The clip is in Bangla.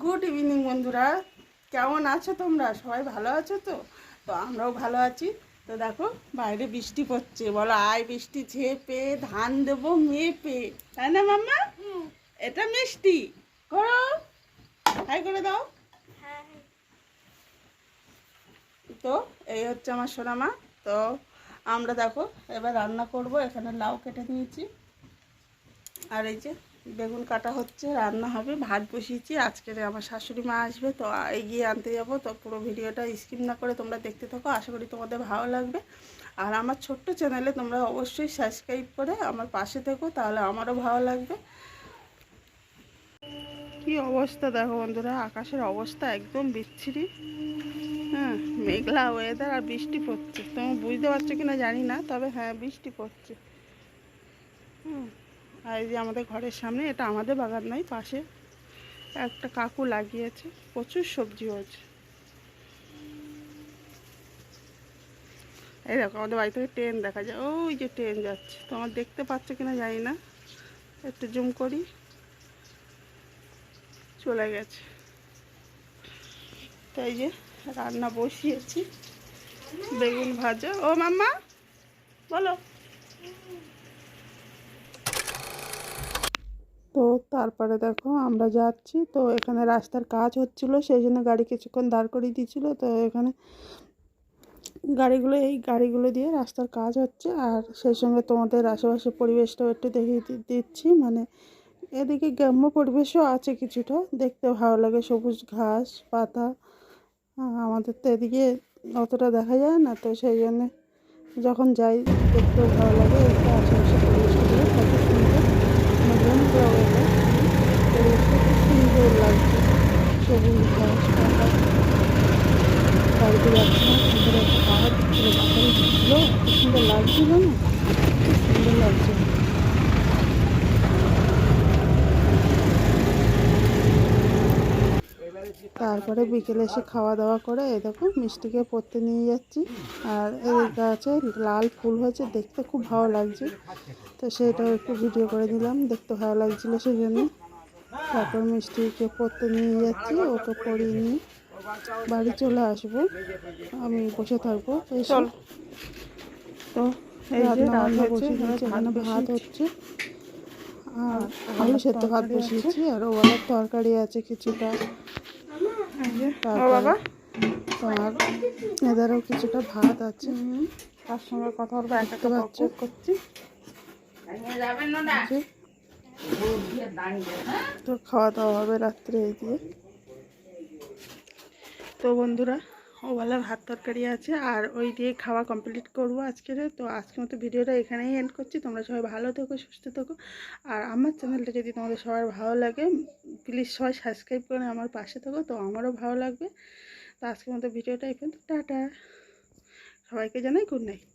গুড ইভিনিং বন্ধুরা। কেমন আছো তোমরা? সবাই ভালো আছো তো? তো আমরাও ভালো আছি। তো দেখো বাইরে বৃষ্টি পড়ছে। বলো আয় বৃষ্টি ঝেপে ধান দেবো মেপে। তাই না মাম্মা? এটা মিষ্টি। করো। হাই করে দাও। তো এই হচ্ছে আমার সোনামা। তো আমরা দেখো এবার রান্না করব। এখানে লাউ কেটে নিয়েছি। আর এই যে বেগুন কাটা হচ্ছে, রান্না হবে, ভাত বসিয়েছি, আজকের আমার শাশুড়ি মা আসবে, তো এগিয়ে আনতে যাব, তো পুরো ভিডিওটা স্কিপ না করে তোমরা দেখতে থাকো, আশা করি তোমাদের ভালো লাগবে। আর আমার ছোট্ট চ্যানেলে তোমরা অবশ্যই সাবস্ক্রাইব করে আমার পাশে থেকো, তাহলে আমারও ভালো লাগবে। কি অবস্থা দেখো বন্ধুরা, আকাশের অবস্থা একদম বিচ্ছিরি। হ্যাঁ মেঘলা ওয়েদার আর বৃষ্টি পড়ছে, তুমি বুঝতে পারছ কিনা জানি না, তবে হ্যাঁ বৃষ্টি পড়ছে। হুম। আর এই যে আমাদের ঘরের সামনে, এটা আমাদের বাগান নয়, পাশে একটা কাকু লাগিয়েছে, প্রচুর সবজি হয়েছে। এই দেখো, আমাদের বাড়ি থেকে ট্রেন দেখা যায়, ওই যে ট্রেন যাচ্ছে। তোমার দেখতে পাচ্ছ কিনা জানি না, একটু জুম করি। চলে গেছে। তাই যে রান্না বসিয়েছি, বেগুন ভাজা। ও মাম্মা, বলো। তো তারপরে দেখো আমরা যাচ্ছি। তো এখানে রাস্তার কাজ হচ্ছিল, সেই জন্য গাড়ি কিছুক্ষণ দাঁড় করিয়ে দিয়েছিল। তো এখানে গাড়িগুলো, এই গাড়িগুলো দিয়ে রাস্তার কাজ হচ্ছে। আর সেই সঙ্গে তোমাদের আশেপাশে পরিবেশটাও একটু দেখিয়ে দিচ্ছি। মানে এদিকে গ্রাম্য পরিবেশও আছে কিছুটা। দেখতে ভালো লাগে, সবুজ ঘাস, পাতা। আমাদের তো এদিকে অতটা দেখা যায় না। তো সেই জন্যে যখন যাই, দেখতেও ভালো লাগে একটু আশেপাশে পরিবেশগুলো কত সুন্দর মধ্যম weather, পরিবেশটা খুব সুন্দর লাগছে সবুজ ঘাস পাতা বাড়িতে যাচ্ছি না সুন্দর একটা পাহাড় ছিল পাহাড়ে ছিল সুন্দর লাগছিল না খুব সুন্দর লাগছে তারপরে বিকেলে এসে খাওয়া দাওয়া করে দেখো মিষ্টিকে পড়তে নিয়ে যাচ্ছি। আর এই গাছে লাল ফুল হয়েছে, দেখতে খুব ভালো লাগছে। তো সেটাও একটু ভিডিও করে দিলাম দেখতে ভালো লাগছিল সেই জন্য তারপর মিষ্টিকে পড়তে নিয়ে যাচ্ছি ওকে পড়িয়ে নিয়ে বাড়ি চলে আসব। আমি বসে থাকব চল। তো রান্না বান্না দিয়েছি এখানে ভাত হচ্ছে। আর আলু সেদ্ধ ভাত বসিয়েছি আর ওবেলার তরকারি আছে কিছুটা। তারপরে তোমার এদেরও কিছুটা ভাত আছে। তার সঙ্গে কথা বলব এক একটা করছি। যে তো খাওয়া দাওয়া হবে রাত্রে এই দিয়ে তো বন্ধুরা ওবেলা ভাত তরকারি আছে, আর ওই দিয়ে খাওয়া কমপ্লিট করব আজকের। তো আজকের মতো ভিডিওটা এখানেই এন্ড করছি। তোমরা সবাই ভালো থেকো, সুস্থ থেকো। আর আমার চ্যানেলটা যদি তোমাদের সবার ভালো লাগে প্লিজ সবাই সাবস্ক্রাইব করে আমার পাশে থাকো। তো আমারও ভালো লাগবে। তো আজকের মতো ভিডিওটা এখানে টাটা। সবাইকে জানাই গুড নাইট